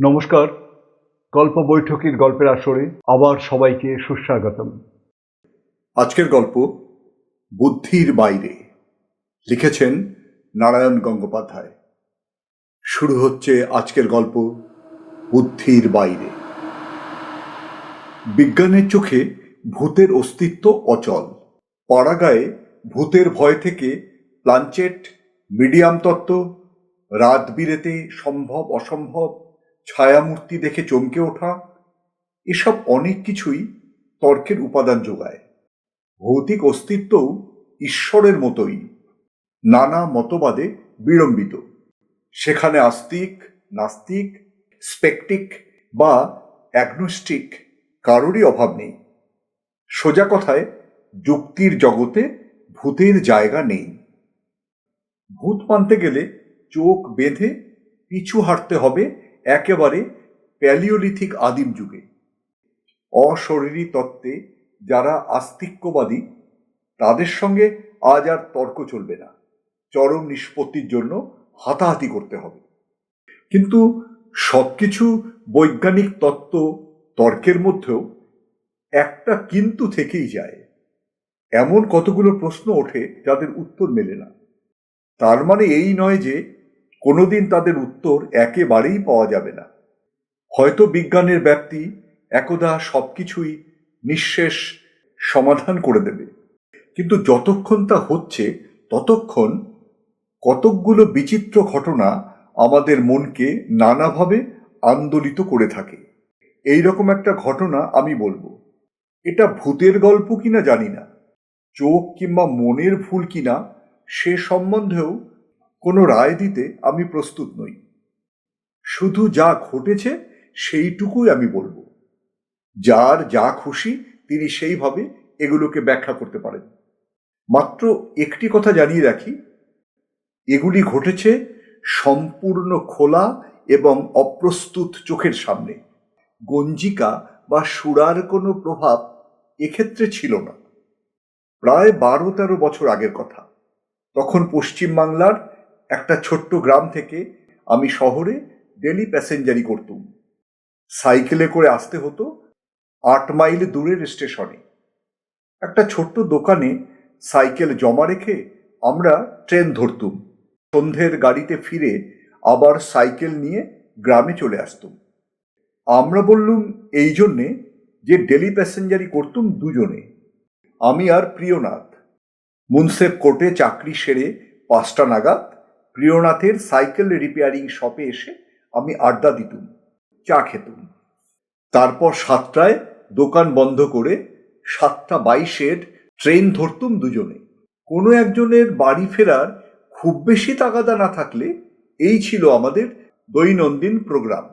নমস্কার, গল্প বৈঠকের গল্পের আসরে আবার সবাইকে সুস্বাগতম। আজকের গল্প, বুদ্ধির বাইরে, লিখেছেন নারায়ণ গঙ্গোপাধ্যায়। শুরু হচ্ছে আজকের গল্প, বুদ্ধির বাইরে। বিজ্ঞানের চোখে ভূতের অস্তিত্ব অচল। পাড়াগায়ে ভূতের ভয় থেকে প্লাঞ্চেট মিডিয়াম তত্ত্ব, রাত বিরেতে সম্ভব অসম্ভব ছায়ামূর্তি দেখে চমকে ওঠা, এসব অনেক কিছুই তর্কের উপাদান যোগায়। ভৌতিক অস্তিত্বও ঈশ্বরের মতোই, নানা মতবাদে বিড়ম্বিত। সেখানে আস্তিক, নাস্তিক, স্পেকটিক বা অ্যাগনোস্টিক কারোরই অভাব নেই। সোজা কথায়, যুক্তির জগতে ভূতের জায়গা নেই। ভূত মানতে গেলে চোখ বেঁধে পিছু হাঁটতে হবে একেবারে প্যালিওলিথিক আদিম যুগে। অশরীরী তত্ত্বে যারা আস্তিক্যবাদী, তাদের সঙ্গে আজ আর তর্ক চলবে না। চরম নিষ্পত্তির জন্য হাতাহাতি করতে হবে। কিন্তু সবকিছু বৈজ্ঞানিক তত্ত্ব তর্কের মধ্যেও একটা কিন্তু থেকেই যায়। এমন কতগুলো প্রশ্ন ওঠে যাদের উত্তর মেলে না। তার মানে এই নয় যে কোনোদিন তাদের উত্তর একেবারেই পাওয়া যাবে না। হয়তো বিজ্ঞানের ব্যাপ্তি একদা সবকিছুই নিঃশেষ সমাধান করে দেবে। কিন্তু যতক্ষণ তা হচ্ছে, ততক্ষণ কতকগুলো বিচিত্র ঘটনা আমাদের মনকে নানাভাবে আন্দোলিত করে থাকে। এই রকম একটা ঘটনা আমি বলব। এটা ভূতের গল্প কিনা জানি না। চোখ কিংবা মনের ভুল কিনা সে সম্বন্ধেও কোনো রায় দিতে আমি প্রস্তুত নই। শুধু যা ঘটেছে সেইটুকুই আমি বলব। যার যা খুশি তিনি সেইভাবে এগুলোকে ব্যাখ্যা করতে পারেন। মাত্র একটি কথা জানিয়ে রাখি, এগুলি ঘটেছে সম্পূর্ণ খোলা এবং অপ্রস্তুত চোখের সামনে। গঞ্জিকা বা সুরার কোনো প্রভাব এক্ষেত্রে ছিল না। প্রায় বারো তেরো বছর আগের কথা। তখন পশ্চিমবাংলার একটা ছোট্ট গ্রাম থেকে আমি শহরে ডেলি প্যাসেঞ্জারি করতুম। সাইকেলে করে আসতে হতো আট মাইল দূরের স্টেশনে। একটা ছোট্ট দোকানে সাইকেল জমা রেখে আমরা ট্রেন ধরতুম। সন্ধ্যের গাড়িতে ফিরে আবার সাইকেল নিয়ে গ্রামে চলে আসতুম। আমরা বললুম, এই জন্যে যে ডেলি প্যাসেঞ্জারি করতুম দুজনে। আমি আর প্রিয়নাথ। মুন্সেফ কোর্টে চাকরি সেরে পাঁচটা নাগাদ প্রিয়নাথের সাইকেল রিপেয়ারিং শপে এসে আমি আড্ডা দিতুম, চা খেতুম। তারপর সাতটায় দোকান বন্ধ করে সাতটা বাইশের ট্রেন ধরতুম দুজনে। কোনো একজনের বাড়ি ফেরার খুব বেশি তাগাদা না থাকলে এই ছিল আমাদের দৈনন্দিন প্রোগ্রাম।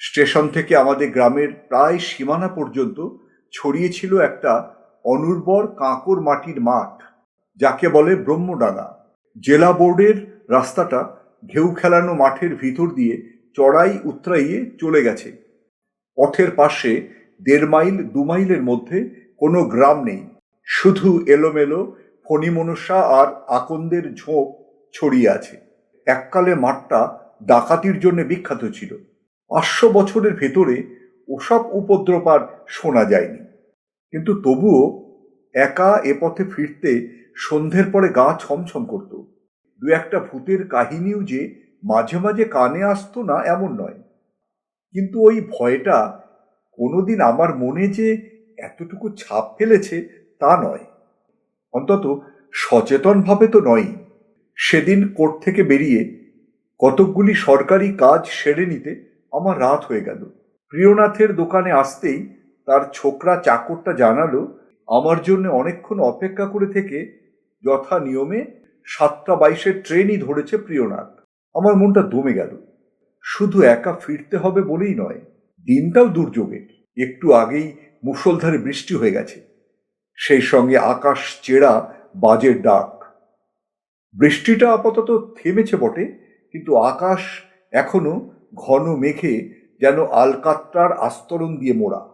স্টেশন থেকে আমাদের গ্রামের প্রায় সীমানা পর্যন্ত ছড়িয়েছিল একটা অনুর্বর কাঁকর মাটির মাঠ, যাকে বলে ব্রহ্মডাঙ্গা। জেলা বোর্ডের রাস্তাটা ঢেউ খেলানো মাঠের ভিতর দিয়ে চড়াই উতরাইয়ে চলে গেছে। পথের পাশে দেড় মাইল, দু মাইলের মধ্যে কোনো গ্রাম নেই। শুধু এলোমেলো ফণিমনসা আর আকন্দের ঝোঁক ছড়িয়ে আছে। এককালে মাঠটা ডাকাতির জন্য বিখ্যাত ছিল। পাঁচশো বছরের ভেতরে ওসব উপদ্রব আর শোনা যায়নি। কিন্তু তবুও একা এ পথে ফিরতে সন্ধ্যের পরে গা ছমছম করত। দু একটা ভূতের কাহিনীও যে মাঝে মাঝে কানে আসতো না, এমন নয়। কিন্তু ওই ভয়টা কোনোদিন আমার মনে যে এতটুকু ছাপ ফেলেছে, তা নয়। অন্তত সচেতনভাবে তো নয় সেদিন কোর্ট থেকে বেরিয়ে কতকগুলি সরকারি কাজ সেরে নিতে আমার রাত হয়ে গেল। প্রিয়নাথের দোকানে আসতেই তার ছোকরা চাকরটা জানালো, আমার জন্য অনেকক্ষণ অপেক্ষা করে থেকে যথা নিয়মে সাতটা বাইশের ট্রেনই ধরেছে প্রিয়নাথ। আমার মনটা দমে গেল। শুধু একা ফিরতে হবে বলেই নয়, দিনটাও দুর্যোগের। একটু আগেই মুষলধারে বৃষ্টি হয়ে গেছে। সেই সঙ্গে আকাশ চেরা, বাজের ডাক। বৃষ্টিটা আপাতত থেমেছে বটে, কিন্তু আকাশ এখনও ঘন মেঘে যেন আলকাত্রার আস্তরণ দিয়ে মোড়া।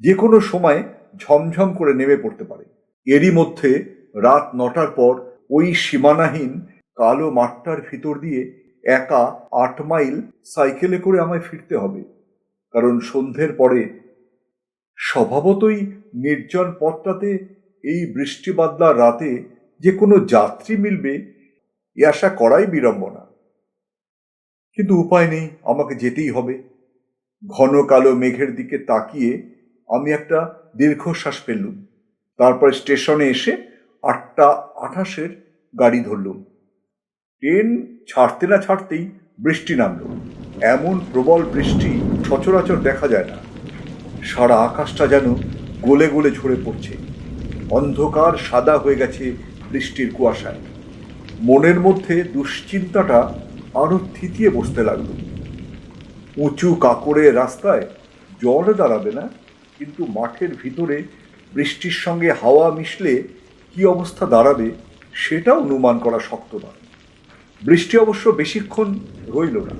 যে কোনো সময় ঝমঝম করে নেমে পড়তে পারে। এরই মধ্যে রাত নটার পর ওই সীমানাহীন কালো মাঠটার ভিতর দিয়ে একা আট মাইল সাইকেলে করে আমায় ফিরতে হবে। কারণ সন্ধ্যের পরে স্বভাবতই নির্জন পথটাতে এই বৃষ্টি বাদলার রাতে যে কোনো যাত্রী মিলবে, এ আশা করাই বিড়ম্বনা। কিন্তু উপায় নেই, আমাকে যেতেই হবে। ঘন কালো মেঘের দিকে তাকিয়ে আমি একটা দীর্ঘশ্বাস ফেললুম। তারপর স্টেশনে এসে আটটা আঠাশের গাড়ি ধরলুম। ট্রেন ছাড়তে না ছাড়তেই বৃষ্টি নামলো। এমন প্রবল বৃষ্টি সচরাচর দেখা যায় না। সারা আকাশটা যেন গলে গলে ঝরে পড়ছে। অন্ধকার সাদা হয়ে গেছে বৃষ্টির কুয়াশায়। মনের মধ্যে দুশ্চিন্তাটা আরও থিতিয়ে বসতে লাগল। উঁচু কাকড়ের রাস্তায় জল দাঁড়াবে না, কিন্তু মাঠের ভিতরে বৃষ্টির সঙ্গে হাওয়া মিশলে কি অবস্থা দাঁড়াবে সেটাও অনুমান করা শক্ত নয়। বৃষ্টি অবশ্য বেশিক্ষণ রইল না।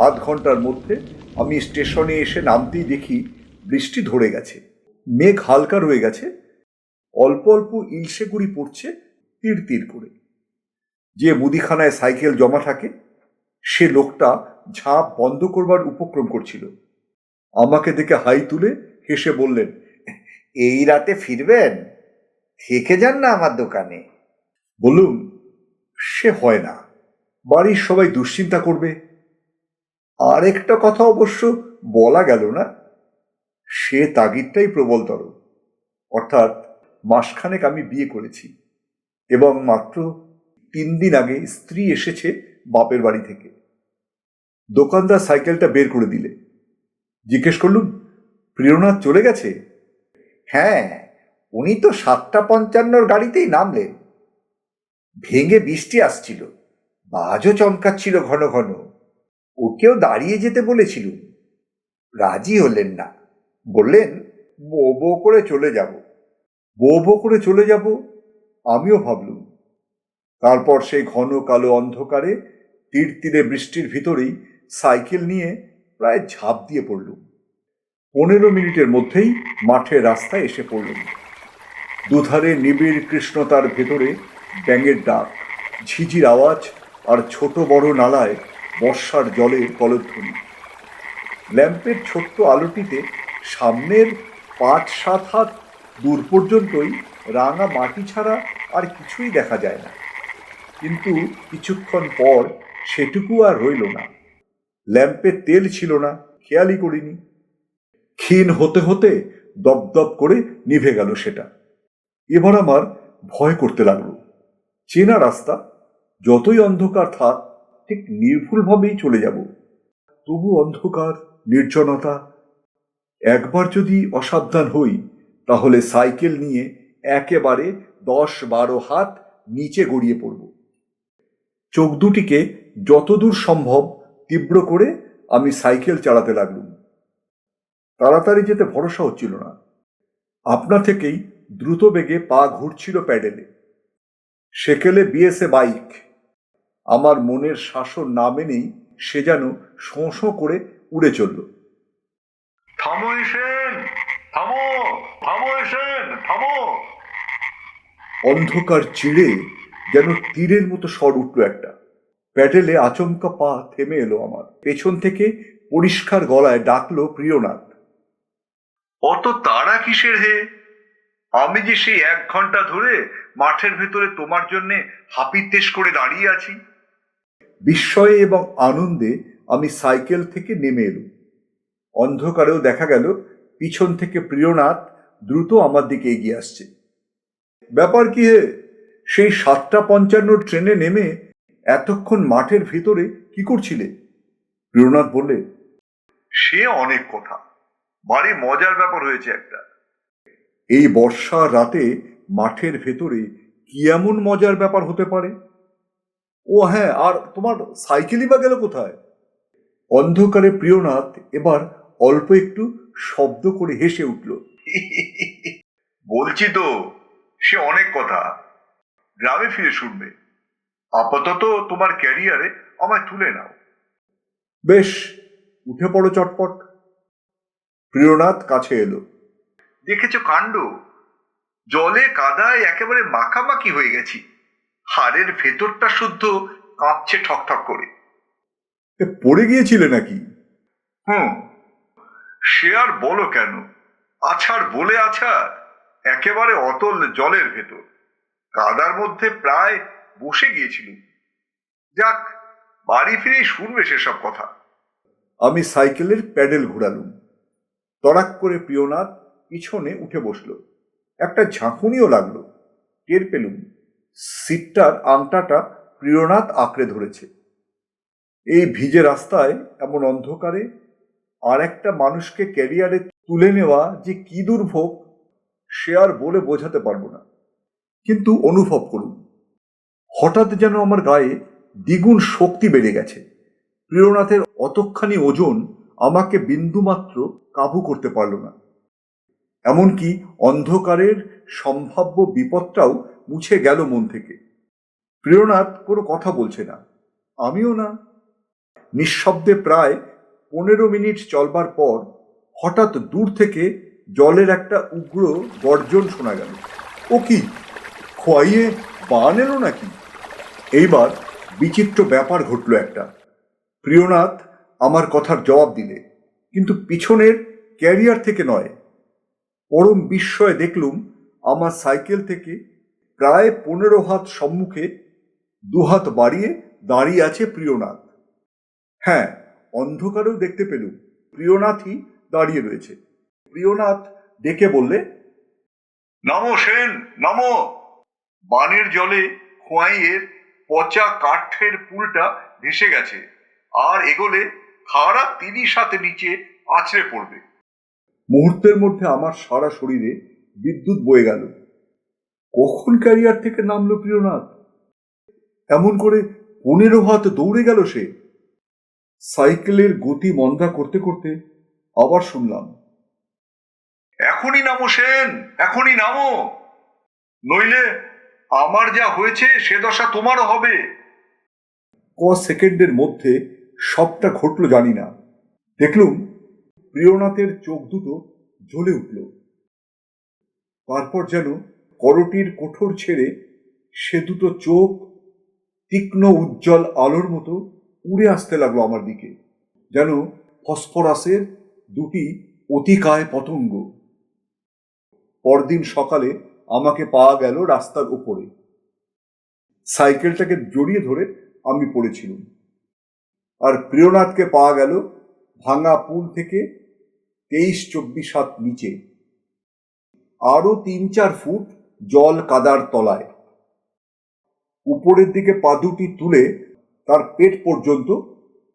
আধ ঘণ্টার মধ্যে আমি স্টেশনে এসে নামতেই দেখি বৃষ্টি ধরে গেছে। মেঘ হালকা রয়ে গেছে। অল্প অল্প ইলশে গুড়ি পড়ছে তীর তীর করে। যে মুদিখানায় সাইকেল জমা থাকে, সে লোকটা ঝাঁপ বন্ধ করবার উপক্রম করছিল। আমাকে দেখে হাই তুলে হেসে বললেন, এই রাতে ফিরবেন? থেকে যান না আমার দোকানে। বললুম, সে হয় না। বাড়ির সবাই দুশ্চিন্তা করবে। আর একটা কথা অবশ্য বলা গেল না, সে তাগিদটাই প্রবলতর। অর্থাৎ মাসখানেক আমি বিয়ে করেছি এবং মাত্র তিন দিন আগে স্ত্রী এসেছে বাপের বাড়ি থেকে। দোকানদার সাইকেলটা বের করে দিলে। জিজ্ঞেস করলুম প্রেরণা চলে গেছে? হ্যাঁ। উনি তো সাতটা পঞ্চান্নর গাড়িতেই নামলেন। ভেঙে বৃষ্টি আসছিল। বাজও চমকাচ্ছিল ঘন ঘন। ওকেও দাঁড়িয়ে যেতে বলেছিল। রাজি হলেন না। বললেন, বো বো করে চলে যাব। বো বো করে চলে যাব? আমিও ভাবলুম। তারপর সেই ঘন কালো অন্ধকারে তীর তীরে বৃষ্টির ভিতরেই সাইকেল নিয়ে প্রায় ঝাঁপ দিয়ে পড়লুম। পনেরো মিনিটের মধ্যেই মাঠের রাস্তায় এসে পড়লুম। দুধারে নিবিড় কৃষ্ণতার ভেতরে ব্যাঙের ডাক, ঝিঝির আওয়াজ আর ছোট বড় নালায় বর্ষার জলের কলধ্বনি। ল্যাম্পের ছোট্ট আলোটিতে সামনের পাঁচ, সাত হাত দূর পর্যন্তই রাঙা মাটি ছাড়া আর কিছুই দেখা যায় না। কিন্তু কিছুক্ষণ পর সেটুকু আর রইল না। ল্যাম্পে তেল ছিল না, খেয়ালই করিনি। ক্ষীণ হতে হতে দপদপ করে নিভে গেল সেটা। এবার আমার ভয় করতে লাগল। চেনা রাস্তা, যতই অন্ধকার থাক, ঠিক নির্ভুলভাবেই চলে যাব। তবু অন্ধকার, নির্জনতা, একবার যদি অসাবধান হই, তাহলে সাইকেল নিয়ে একেবারে দশ বারো হাত নিচে গড়িয়ে পড়ব। চোখ দুটিকে যতদূর সম্ভব তীব্র করে আমি সাইকেল চালাতে লাগলুম। তাড়াতাড়ি যেতে ভরসা হচ্ছিল না। আপনা থেকেই দ্রুত বেগে পা ঘুরছিল প্যাডেলে। সেকেলে বিএসএ বাইক। আমার মনের শাসন না মেনেই সে যেন শোঁ শোঁ করে উড়ে চলল। থামো এসেন থামো! থামো এসেন থামো! অন্ধকার চিড়ে যেন তীরের মতো স্বর উঠল একটা। প্যাডেলে আচমকা পা থেমে এলো আমার। পেছন থেকে পরিষ্কার গলায় ডাকলো প্রিয়নাথ। অত তারা কিসের হে? আমি যে সেই এক ঘণ্টা ধরে মাঠের ভেতরে তোমার জন্যে হাপিত্তেশ করে দাঁড়িয়ে আছি। বিস্ময়ে এবং আনন্দে আমি সাইকেল থেকে নেমে এলুম। অন্ধকারেও দেখা গেল পিছন থেকে প্রিয়নাথ দ্রুত আমার দিকে এগিয়ে আসছে। ব্যাপার কি হে সেই সাতটা পঞ্চান্ন ট্রেনে নেমে এতক্ষণ মাঠের ভিতরে কি করছিলে? প্রিয়নাথ বললে সে অনেক কথা। ভারী মজার ব্যাপার হয়েছে একটা। এই বর্ষার রাতে মাঠের ভেতরে কি এমন মজার ব্যাপার হতে পারে? ও হ্যাঁ আর তোমার সাইকেলই বা গেল কোথায়? অন্ধকারে প্রিয়নাথ এবার অল্প একটু শব্দ করে হেসে উঠল। বলছি তো সে অনেক কথা। গ্রামে ফিরে শুনবে। আপাতত তোমার ক্যারিয়ারে আমায় তুলে নাও। বেশ উঠে পড়ো চটপট। প্রিয়নাথ কাছে এলো। দেখেছ কাণ্ড? জলে কাদায় একেবারে মাখামাখি হয়ে গেছি। হাড়ের ভেতরটা শুদ্ধ কাঁপছে ঠকঠক করে। পড়ে গিয়েছিলে নাকি? হুম। সে আর বলো কেন? আছাড় বলে আছাড় একেবারে অতল জলের ভেতর। কাদার মধ্যে প্রায় বসে গিয়েছিল যাক বাড়ি ফিরেই শুনবে সেসব কথা। আমি সাইকেলের প্যাডেল ঘোরালুম। তড়াক করে প্রিয়নাথ পিছনে উঠে বসল। একটা ঝাঁকুনিও লাগল। টের পেলুম সিটটার আংটাটা প্রিয়নাথ আঁকড়ে ধরেছে। এই ভিজে রাস্তায়, এমন অন্ধকারে, আর একটা মানুষকে ক্যারিয়ারে তুলে নেওয়া যে কি দুর্ভোগ, সে আর বলে বোঝাতে পারব না। কিন্তু অনুভব করুন, হঠাৎ যেন আমার গায়ে দ্বিগুণ শক্তি বেড়ে গেছে। প্রিয়নাথের অতখানি ওজন আমাকে বিন্দুমাত্র কাবু করতে পারল না। এমনকি অন্ধকারের সম্ভাব্য বিপদটাও মুছে গেল মন থেকে। প্রিয়নাথ কোনো কথা বলছে না। আমিও না। নিঃশব্দে প্রায় পনেরো মিনিট চলবার পর হঠাৎ দূর থেকে জলের একটা উগ্র গর্জন শোনা গেল। ও কি, খোয়াইয়ে বান এলো নাকি? এইবার বিচিত্র ব্যাপার ঘটল একটা। প্রিয়নাথ আমার কথার জবাব দিলে, কিন্তু পিছনের ক্যারিয়ার থেকে নয় পরম বিস্ময়ে দেখলুম আমার সাইকেল থেকে প্রায় পনেরো হাত সম্মুখে দুহাত বাড়িয়ে দাঁড়িয়ে আছে প্রিয়নাথ। হ্যাঁ অন্ধকারেও দেখতে পেলুম, প্রিয়নাথই দাঁড়িয়ে রয়েছে। প্রিয়নাথ ডেকে বললে, নামো সেন, নামো। বানের জলে খোয়াইয়ের পচা কাঠের পুলটা ভেসে গেছে, আর এগোলে খাড়া তিরিশ হাতে নিচে আছড়ে পড়বে। মুহূর্তের মধ্যে আমার সারা শরীরে বিদ্যুৎ বয়ে গেল। কখন ক্যারিয়ার থেকে নামলো প্রিয়নাথ? এমন করে পনেরো হাত দৌড়ে গেল সে। সাইকেলের গতি মন্দা করতে করতে আবার শুনলাম, এখনই নামো সেন, এখনই নামো। নইলে আমার যা হয়েছে সে দশা তোমারও হবে। ক সেকেন্ডের মধ্যে সবটা ঘটল জানি না। দেখলুম প্রিয়নাথের চোখ দুটো জ্বলে উঠল। তারপর যেন করটির কোঠর ছেড়ে সে দুটো চোখ তীক্ষ্ণ উজ্জ্বল আলোর মতো উড়ে আসতে লাগল আমার দিকে। যেন ফসফরাসের দুটি অতিকায় পতঙ্গ। পরদিন সকালে আমাকে পাওয়া গেল রাস্তার উপরে। সাইকেলটাকে জড়িয়ে ধরে আমি পড়েছিলাম। আর প্রিয়নাথকে পাওয়া গেল ভাঙা পুল থেকে তেইশ, চব্বিশ হাত নিচে। আরও তিন চার ফুট জল কাদার তলায়। উপরের দিকে পা দুটি তুলে তার পেট পর্যন্ত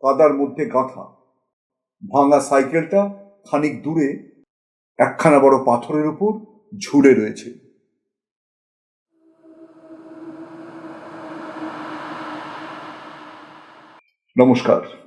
কাদার মধ্যে গাঁথা। ভাঙা সাইকেলটা খানিক দূরে একখানা বড় পাথরের উপর ঝুলে রয়েছে। নমস্কার।